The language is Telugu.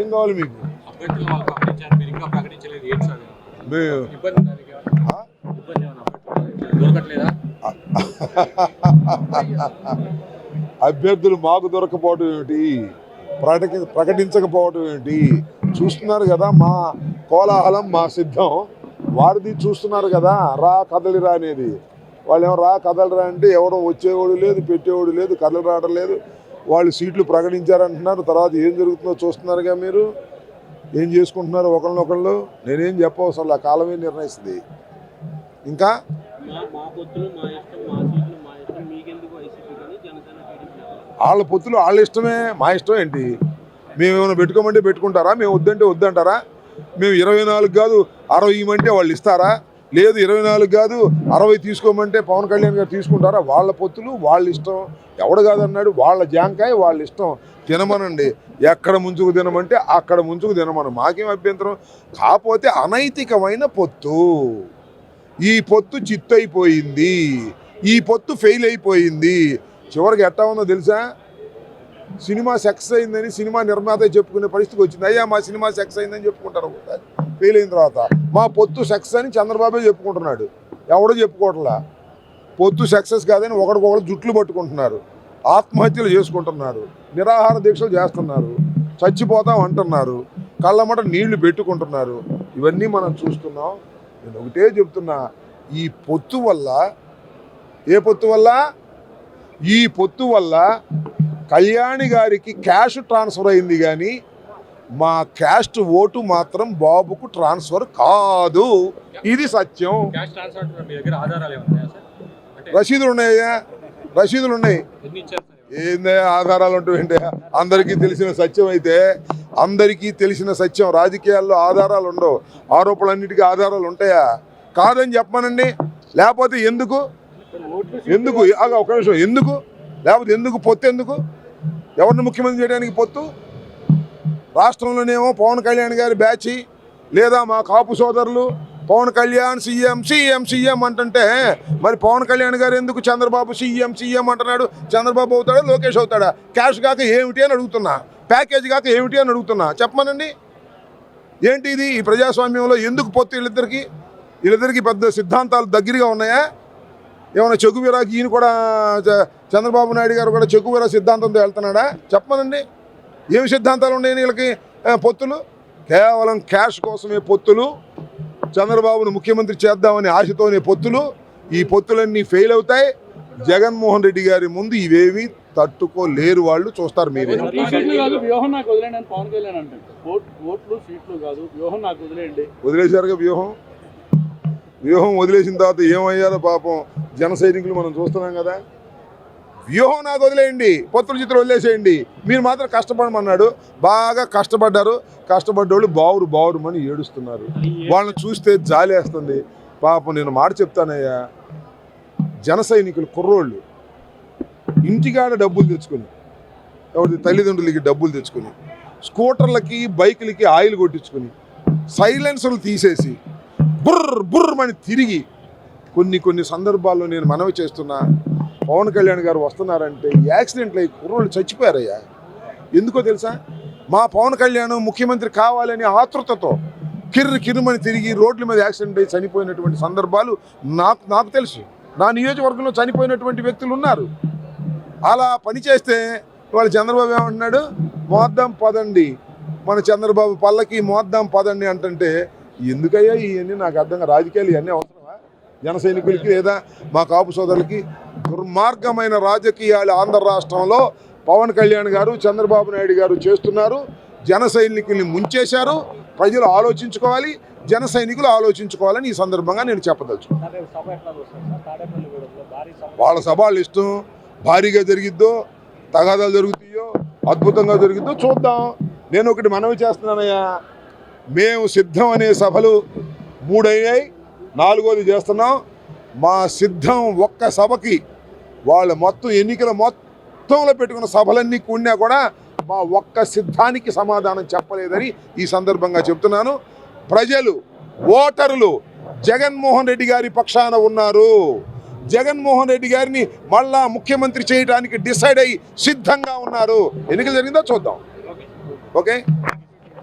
ఏం కావాలి మీకు? అభ్యర్థులు మీకు దొరకపోవడం ఏమిటి? ప్రకటి ప్రకటించకపోవడం ఏమిటి? చూస్తున్నారు కదా మా కోలాహలం మా సిద్ధం. వారిది చూస్తున్నారు కదా రా కదలిరా అనేది. వాళ్ళు ఏమో రా కదలరా అంటే ఎవడో వచ్చేవాడు లేదు పెట్టేవాడు లేదు కదలి రావడం లేదు. వాళ్ళు సీట్లు ప్రకటించారంటున్నారు. తర్వాత ఏం జరుగుతుందో చూస్తున్నారుగా మీరు? ఏం చేసుకుంటున్నారు ఒకళ్ళనొకళ్ళు? నేనేం చెప్పవసరం ఆ కాలమే నిర్ణయిస్తుంది. ఇంకా? వాళ్ళ పొత్తులు వాళ్ళ ఇష్టమే మా ఇష్టం ఏంటి? మేము ఏమైనా పెట్టుకోమంటే పెట్టుకుంటారా? మేము వద్దంటే వద్దంటారా? మేము ఇరవై నాలుగు కాదు అరవై ఇవ్వమంటే వాళ్ళు ఇస్తారా? లేదు ఇరవై నాలుగు కాదు అరవై తీసుకోమంటే పవన్ కళ్యాణ్ గారు తీసుకుంటారా? వాళ్ళ పొత్తులు వాళ్ళ ఇష్టం. ఎవడు కాదన్నాడు? వాళ్ళ జాంకాయ వాళ్ళ ఇష్టం. తినమనండి. ఎక్కడ ముంచుకు తినమంటే అక్కడ ముంచుకు తినమను. మాకేం అభ్యంతరం? కాకపోతే అనైతికమైన పొత్తు. ఈ పొత్తు చిత్తైపోయింది. ఈ పొత్తు ఫెయిల్ అయిపోయింది. చివరికి ఎట్టా ఉందో తెలుసా? సినిమా సెక్స్ అయిందని సినిమా నిర్మాత చెప్పుకునే పరిస్థితికి వచ్చింది. అయ్యా మా సినిమా సెక్స్ అయిందని చెప్పుకుంటారు. ఒకసారి ఫెయిల్ అయిన తర్వాత మా పొత్తు సక్సెస్ అని చంద్రబాబే చెప్పుకుంటున్నాడు. ఎవడో చెప్పుకోవట్లా? పొత్తు సక్సెస్ కాదని ఒకరికొకరు జుట్లు పట్టుకుంటున్నారు. ఆత్మహత్యలు చేసుకుంటున్నారు. నిరాహార దీక్షలు చేస్తున్నారు. చచ్చిపోతాం అంటున్నారు. కళ్ళమట నీళ్ళు పెట్టుకుంటున్నారు. ఇవన్నీ మనం చూస్తున్నాం. నేను ఒకటే చెప్తున్నా. ఈ పొత్తు వల్ల ఏ పొత్తు వల్ల? ఈ పొత్తు వల్ల కళ్యాణి గారికి క్యాష్ ట్రాన్స్ఫర్ అయింది కానీ మా క్యాస్ట్ ఓటు మాత్రం బాబుకు ట్రాన్స్ఫర్ కాదు. ఇది సత్యం. రసీదులు ఉన్నాయా రసీదులు ఉన్నాయి? ఏందే ఆధారాలు ఏంటి అందరికీ తెలిసిన సత్యం అయితే అందరికీ తెలిసిన సత్యం. రాజకీయాల్లో ఆధారాలు ఉండవు. ఆరోపణలన్నిటికీ ఆధారాలు ఉంటాయా? కాదని చెప్పమనండి. లేకపోతే ఎందుకు? ఎందుకు? ఒక నిమిషం. ఎందుకు? లేకపోతే ఎందుకు? పొత్తు ఎందుకు? ఎవరిని ముఖ్యమంత్రి చేయడానికి పొత్తు? రాష్ట్రంలోనేమో పవన్ కళ్యాణ్ గారి బ్యాచి లేదా మా కాపు సోదరులు Pawan Kalyan CM CM CM అంటుంటే మరి పవన్ కళ్యాణ్ గారు ఎందుకు చంద్రబాబు సీఎం సీఎం అంటున్నాడు? చంద్రబాబు అవుతాడా లోకేష్ అవుతాడా? క్యాష్ కాక ఏమిటి అని అడుగుతున్నా. ప్యాకేజ్ కాక ఏమిటి అని అడుగుతున్నా. చెప్పమనండి. ఏంటి ఇది? ఈ ప్రజాస్వామ్యంలో ఎందుకు పొత్తు వీళ్ళిద్దరికి? వీళ్ళిద్దరికి పెద్ద సిద్ధాంతాలు దగ్గరగా ఉన్నాయా? ఏమైనా చెగువీరాకి ఈయన కూడా చ- చంద్రబాబు నాయుడు గారు కూడా చెగువీరా సిద్ధాంతంతో వెళ్తున్నాడా? చెప్పమనండి. ఏమి సిద్ధాంతాలు ఉన్నాయి వీళ్ళకి పొత్తులు? కేవలం క్యాష్ కోసమే పొత్తులు. చంద్రబాబును ముఖ్యమంత్రి చేద్దామని ఆశతోనే పొత్తులు. ఈ పొత్తులన్నీ ఫెయిల్ అవుతాయి. జగన్మోహన్ రెడ్డి గారి ముందు ఇవేవి తట్టుకోలేరు వాళ్ళు చూస్తారు మీరే. వదిలేశారుగా వ్యూహం? వ్యూహం వదిలేసిన తర్వాత ఏమయ్యారో పాపం? జన సైనికులు మనం చూస్తున్నాం కదా. వ్యూహం నాకు వదిలేయండి. పొత్తుల చిత్రం వదిలేసేయండి. మీరు మాత్రం కష్టపడమన్నాడు. బాగా కష్టపడ్డారు. కష్టపడ్డోళ్ళు బావురు బావురుమని ఏడుస్తున్నారు. వాళ్ళని చూస్తే జాలేస్తుంది పాపం నేను మాట చెప్తానయ్యా. జన సైనికులు కుర్రోళ్ళు. ఇంటికాడ డబ్బులు తెచ్చుకొని ఎవరి తల్లిదండ్రులకి డబ్బులు తెచ్చుకొని స్కూటర్లకి బైకులకి ఆయిల్ కొట్టించుకుని సైలెన్సర్లు తీసేసి బుర్ర బుర్రమని తిరిగి కొన్ని కొన్ని సందర్భాల్లో నేను మనవి చేస్తున్నా. పవన్ కళ్యాణ్ గారు వస్తున్నారంటే యాక్సిడెంట్లు అయ్యి కుర్రోళ్ళు చచ్చిపోయారయ్యా. ఎందుకో తెలుసా? మా పవన్ కళ్యాణ్ ముఖ్యమంత్రి కావాలని ఆతృతతో కిర్రు కిరుమని తిరిగి రోడ్ల మీద యాక్సిడెంట్ అయ్యి చనిపోయినటువంటి సందర్భాలు నాకు నాకు తెలుసు. నా నియోజకవర్గంలో చనిపోయినటువంటి వ్యక్తులు ఉన్నారు. అలా పనిచేస్తే వాళ్ళు చంద్రబాబు ఏమంటున్నాడు? మోద్దాం పదండి. మన చంద్రబాబు పల్లకి మోద్దాం పదండి అంటుంటే ఎందుకయ్యా ఇవన్నీ నాకు అర్థంగా రాజకీయాలు ఇవన్నీ అవసరమా? జన సైనికులకి లేదా మా కాపు సోదరులకి దుర్మార్గమైన రాజకీయాలు ఆంధ్ర రాష్ట్రంలో పవన్ కళ్యాణ్ గారు చంద్రబాబు నాయుడు గారు చేస్తున్నారు. జన సైనికుల్ని ముంచేశారు. ప్రజలు ఆలోచించుకోవాలి. జన సైనికులు ఆలోచించుకోవాలని ఈ సందర్భంగా నేను చెప్పదలుచు వాళ్ళ సభ ఇష్టం. భారీగా జరిగిద్దో తగాదాలు జరుగుతాయో అద్భుతంగా జరుగుద్దో చూద్దాం. నేను ఒకటి మనవి చేస్తున్నానయ్యా. మేము సిద్ధం అనే సభలు మూడయ్యాయి. నాలుగోది చేస్తున్నాం. మా సిద్ధం ఒక్క సభకి వాళ్ళు మొత్తం ఎన్నికల మొత్తంలో పెట్టుకున్న సభలన్నీ కూడినా కూడా మా ఒక్క సిద్ధానికి సమాధానం చెప్పలేదని ఈ సందర్భంగా చెప్తున్నాను. ప్రజలు ఓటరులు జగన్మోహన్ రెడ్డి గారి పక్షాన ఉన్నారు. జగన్మోహన్ రెడ్డి గారిని మళ్ళా ముఖ్యమంత్రి చేయడానికి డిసైడ్ అయ్యి సిద్ధంగా ఉన్నారు. ఎన్నికలు జరిగిందో చూద్దాం. ఓకే?